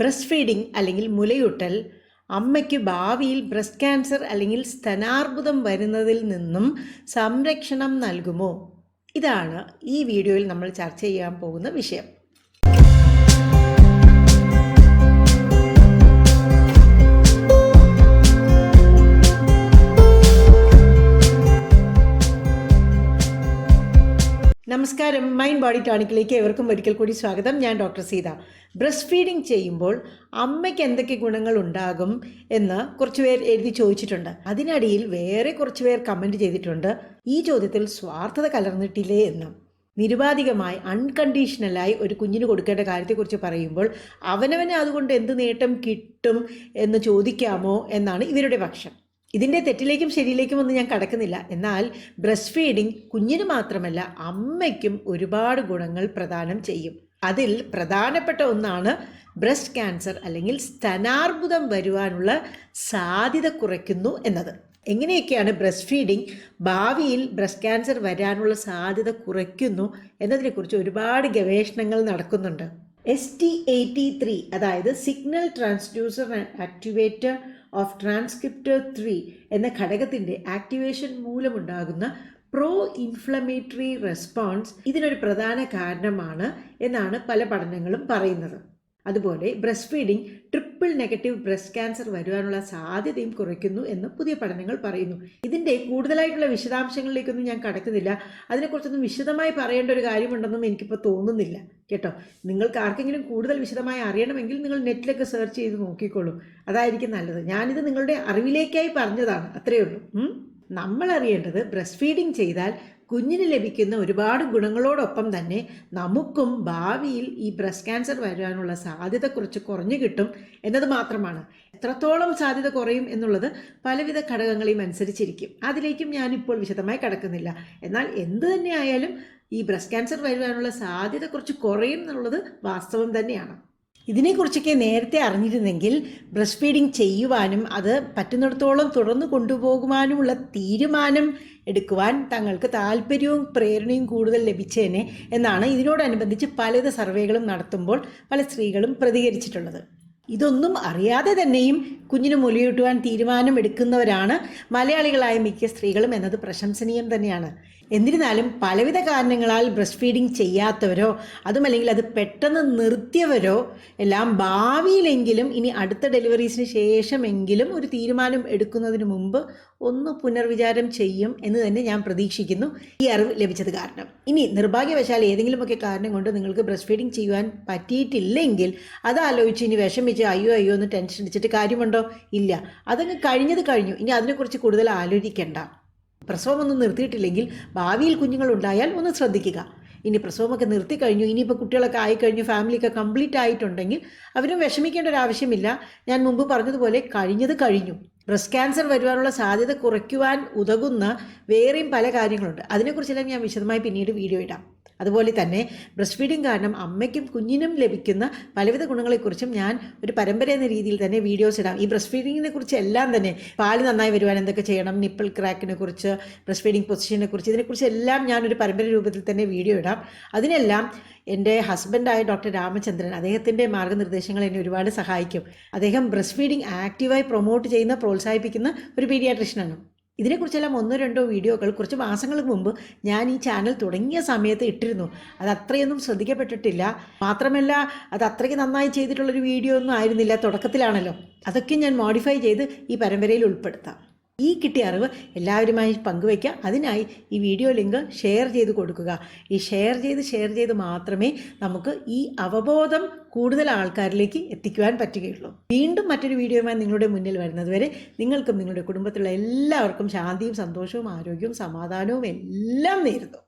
Breast feeding അല്ലെങ്കിൽ മുലയൂട്ടൽ അമ്മയ്ക്ക് ഭാവിയിൽ ബ്രസ്റ്റ് ക്യാൻസർ അല്ലെങ്കിൽ സ്തനാർബുദം വരുന്നതിൽ നിന്നും സംരക്ഷണം നൽകുമോ? ഇതാണ് ഈ വീഡിയോയിൽ നമ്മൾ ചർച്ച ചെയ്യാൻ പോകുന്ന വിഷയം. നമസ്കാരം. മൈൻഡ് ബോഡി ടോണിക്കിലേക്ക് എവർക്കും ഒരിക്കൽ കൂടി സ്വാഗതം. ഞാൻ ഡോക്ടർ സീത. ബ്രസ്റ്റ് ഫീഡിംഗ് ചെയ്യുമ്പോൾ അമ്മയ്ക്ക് എന്തൊക്കെ ഗുണങ്ങൾ ഉണ്ടാകും എന്ന് കുറച്ച് പേർ എഴുതി ചോദിച്ചിട്ടുണ്ട്. അതിനിടയിൽ വേറെ കുറച്ച് പേർ കമന്റ് ചെയ്തിട്ടുണ്ട്. ഈ ചോദ്യത്തിൽ സ്വാർത്ഥത കലർന്നിട്ടില്ലേ എന്ന്. നിരുപാധികമായി അൺകണ്ടീഷണലായി ഒരു കുഞ്ഞിന് കൊടുക്കേണ്ട കാര്യത്തെക്കുറിച്ച് പറയുമ്പോൾ അവനവന് അതുകൊണ്ട് എന്ത് നേട്ടം കിട്ടും എന്ന് ചോദിക്കാമോ എന്നാണ് ഇവരുടെ പക്ഷം. ഇതിന്റെ തെറ്റിലേക്കും ശരിയിലേക്കും ഒന്നും ഞാൻ കടക്കുന്നില്ല. എന്നാൽ ബ്രസ്റ്റ് ഫീഡിംഗ് കുഞ്ഞിന് മാത്രമല്ല അമ്മയ്ക്കും ഒരുപാട് ഗുണങ്ങൾ പ്രദാനം ചെയ്യും. അതിൽ പ്രധാനപ്പെട്ട ഒന്നാണ് ബ്രസ്റ്റ് ക്യാൻസർ അല്ലെങ്കിൽ സ്തനാർബുദം വരുവാനുള്ള സാധ്യത കുറയ്ക്കുന്നു എന്നത്. എങ്ങനെയൊക്കെയാണ് ബ്രസ്റ്റ് ഫീഡിംഗ് ഭാവിയിൽ ബ്രസ്റ്റ് ക്യാൻസർ വരാനുള്ള സാധ്യത കുറയ്ക്കുന്നു എന്നതിനെക്കുറിച്ച് ഒരുപാട് ഗവേഷണങ്ങൾ നടക്കുന്നുണ്ട്. എസ് ടി എയ്റ്റി ത്രീ അതായത് signal transducer activator of transcriptor three എന്ന ഘടകത്തിന്റെ ആക്ടിവേഷൻ മൂലമുണ്ടാകുന്ന പ്രോ ഇൻഫ്ലമേറ്ററി റെസ്പോൺസ് ഇതിനൊരു പ്രധാന കാരണമാണ് എന്നാണ് പല പഠനങ്ങളും പറയുന്നത്. അതുപോലെ breast feeding triple negative breast cancer വരുവാനുള്ള സാധ്യതയും കുറയ്ക്കുന്നു എന്ന് പുതിയ പഠനങ്ങൾ പറയുന്നു. ഇതിന്റെ കൂടുതലായിട്ടുള്ള വിശദാംശങ്ങളിലേക്കൊന്നും ഞാൻ കടക്കുന്നില്ല. അതിനെക്കുറിച്ചൊന്നും വിശദമായി പറയേണ്ട ഒരു കാര്യമുണ്ടെന്നും എനിക്കിപ്പോൾ തോന്നുന്നില്ല. കേട്ടോ? നിങ്ങൾക്ക് ആർക്കെങ്കിലും കൂടുതൽ വിശദമായി അറിയണമെങ്കിൽ നിങ്ങൾ നെറ്റിലൊക്കെ സെർച്ച് ചെയ്ത് നോക്കിക്കോളൂ. അതായിരിക്കും നല്ലത്. ഞാനിത് നിങ്ങളുടെ അറിവിലേക്കായി പറഞ്ഞതാണ്. അത്രയേ ഉള്ളൂ? നമ്മൾ അറിയേണ്ടത് ബ്രസ്റ്റ് ഫീഡിംഗ് ചെയ്താൽ കുഞ്ഞിന് ലഭിക്കുന്ന ഒരുപാട് ഗുണങ്ങളോടൊപ്പം തന്നെ നമുക്കും ഭാവിയിൽ ഈ ബ്രസ്റ്റ് ക്യാൻസർ വരാനുള്ള സാധ്യത കുറച്ച് കുറഞ്ഞു കിട്ടും എന്നത് മാത്രമാണ്. എത്രത്തോളം സാധ്യത കുറയും എന്നുള്ളത് പലവിധ ഘടകങ്ങളെയും അനുസരിച്ചിരിക്കും. അതിലേക്കും ഞാനിപ്പോൾ വിശദമായി കടക്കുന്നില്ല. എന്നാൽ എന്ത് തന്നെയായാലും ഈ ബ്രസ്റ്റ് ക്യാൻസർ വരുവാനുള്ള സാധ്യത കുറച്ച് കുറയും എന്നുള്ളത് വാസ്തവം തന്നെയാണ്. ഇതിനെക്കുറിച്ചൊക്കെ നേരത്തെ അറിഞ്ഞിരുന്നെങ്കിൽ ബ്രസ്റ്റ് ഫീഡിങ് ചെയ്യുവാനും അത് പറ്റുന്നിടത്തോളം തുടർന്ന് കൊണ്ടുപോകുവാനുമുള്ള തീരുമാനം എടുക്കുവാൻ തങ്ങൾക്ക് താല്പര്യവും പ്രേരണയും കൂടുതൽ ലഭിച്ചേനെ എന്നാണ് ഇതിനോടനുബന്ധിച്ച് പലവിധ സർവേകളും നടത്തുമ്പോൾ പല സ്ത്രീകളും പ്രതികരിച്ചിട്ടുള്ളത്. ഇതൊന്നും അറിയാതെ തന്നെയും കുഞ്ഞിന് മുലയൂട്ടുവാൻ തീരുമാനമെടുക്കുന്നവരാണ് മലയാളികളായ മിക്ക സ്ത്രീകളും എന്നത് പ്രശംസനീയം തന്നെയാണ്. എന്നിരുന്നാലും പലവിധ കാരണങ്ങളാൽ ബ്രസ്റ്റ് ഫീഡിംഗ് ചെയ്യാത്തവരോ അതുമല്ലെങ്കിൽ അത് പെട്ടെന്ന് നിർത്തിയവരോ എല്ലാം ഭാവിയിലെങ്കിലും ഇനി അടുത്ത ഡെലിവറീസിന് ശേഷമെങ്കിലും ഒരു തീരുമാനം എടുക്കുന്നതിന് മുമ്പ് ഒന്ന് പുനർവിചാരം ചെയ്യും എന്ന് തന്നെ ഞാൻ പ്രതീക്ഷിക്കുന്നു. ഈ അറിവ് ലഭിച്ചത് കാരണം. ഇനി നിർഭാഗ്യവശാൽ ഏതെങ്കിലുമൊക്കെ കാരണം കൊണ്ട് നിങ്ങൾക്ക് ബ്രസ്റ്റ് ഫീഡിംഗ് ചെയ്യുവാൻ പറ്റിയിട്ടില്ലെങ്കിൽ അത് ആലോചിച്ച് ഇനി വിഷമിച്ച് അയ്യോ അയ്യോ എന്ന് ടെൻഷൻ അടിച്ചിട്ട് കാര്യമുണ്ടോ? ഇല്ല. അതങ്ങ് കഴിഞ്ഞത് കഴിഞ്ഞു. ഇനി അതിനെക്കുറിച്ച് കൂടുതൽ ആലോചിക്കേണ്ട. പ്രസവമൊന്നും നിർത്തിയിട്ടില്ലെങ്കിൽ ഭാവിയിൽ കുഞ്ഞുങ്ങൾ ഉണ്ടായാൽ ഒന്ന് ശ്രദ്ധിക്കുക. ഇനി പ്രസവമൊക്കെ നിർത്തി കഴിഞ്ഞു ഇനിയിപ്പോൾ കുട്ടികളൊക്കെ ആയിക്കഴിഞ്ഞു ഫാമിലിയൊക്കെ കംപ്ലീറ്റ് ആയിട്ടുണ്ടെങ്കിൽ അവരും വിഷമിക്കേണ്ട ഒരു ആവശ്യമില്ല. ഞാൻ മുമ്പ് പറഞ്ഞതുപോലെ കഴിഞ്ഞത് കഴിഞ്ഞു. ബ്രസ്റ്റ് ക്യാൻസർ വരുവാനുള്ള സാധ്യത കുറയ്ക്കുവാൻ ഉതകുന്ന വേറെയും പല കാര്യങ്ങളുണ്ട്. അതിനെക്കുറിച്ചെല്ലാം ഞാൻ വിശദമായി പിന്നീട് വീഡിയോ ഇടാം. അതുപോലെ തന്നെ ബ്രസ്റ്റ് ഫീഡിംഗ് കാരണം അമ്മയ്ക്കും കുഞ്ഞിനും ലഭിക്കുന്ന പലവിധ ഗുണങ്ങളെക്കുറിച്ചും ഞാൻ ഒരു പരമ്പര എന്ന രീതിയിൽ തന്നെ വീഡിയോസ് ഇടാം. ഈ ബ്രസ്റ്റ് ഫീഡിങ്ങിനെ കുറിച്ച് എല്ലാം തന്നെ പാൽ നന്നായി വരുവാൻ എന്തൊക്കെ ചെയ്യണം നിപ്പിൾ ക്രാക്കിനെ കുറിച്ച് ബ്രസ്റ്റ് ഫീഡിംഗ് പൊസിഷനെ കുറിച്ച് ഇതിനെക്കുറിച്ച് എല്ലാം ഞാൻ ഒരു പരമ്പര രൂപത്തിൽ തന്നെ വീഡിയോ ഇടാം. അതിനെല്ലാം എന്റെ ഹസ്ബൻഡായ ഡോക്ടർ രാമചന്ദ്രൻ അദ്ദേഹത്തിന്റെ മാർഗനിർദ്ദേശങ്ങൾ എന്നെ ഒരുപാട് സഹായിക്കും. അദ്ദേഹം ബ്രസ്റ്റ് ഫീഡിംഗ് ആക്റ്റീവായി പ്രൊമോട്ട് ചെയ്യുന്ന പ്രോത്സാഹിപ്പിക്കുന്ന ഒരു പീഡിയാട്രിഷ്യനാണ്. ഇതിനെക്കുറിച്ചെല്ലാം ഒന്നോ രണ്ടോ വീഡിയോകൾ കുറച്ച് മാസങ്ങൾക്ക് മുമ്പ് ഞാൻ ഈ ചാനൽ തുടങ്ങിയ സമയത്ത് ഇട്ടിരുന്നു. അത് അത്രയൊന്നും ശ്രദ്ധിക്കപ്പെട്ടിട്ടില്ല. മാത്രമല്ല അത് അത്രയ്ക്ക് നന്നായി ചെയ്തിട്ടുള്ളൊരു വീഡിയോ ഒന്നും ആയിരുന്നില്ല തുടക്കത്തിലാണല്ലോ. അതൊക്കെ ഞാൻ മോഡിഫൈ ചെയ്ത് ഈ പരമ്പരയിൽ ഉൾപ്പെടുത്താം. ഈ കിട്ടിയ അറിവ് എല്ലാവരുമായി പങ്കുവയ്ക്കുക. അതിനായി ഈ വീഡിയോ ലിങ്ക് ഷെയർ ചെയ്ത് കൊടുക്കുക. ഈ ഷെയർ ചെയ്ത് ഷെയർ ചെയ്ത് മാത്രമേ നമുക്ക് ഈ അവബോധം കൂടുതൽ ആൾക്കാരിലേക്ക് എത്തിക്കുവാൻ പറ്റുകയുള്ളൂ. വീണ്ടും മറ്റൊരു വീഡിയോയുമായി നിങ്ങളുടെ മുന്നിൽ വരുന്നതുവരെ നിങ്ങൾക്കും നിങ്ങളുടെ കുടുംബത്തിലുള്ള എല്ലാവർക്കും ശാന്തിയും സന്തോഷവും ആരോഗ്യവും സമാധാനവും എല്ലാം നേരുന്നു.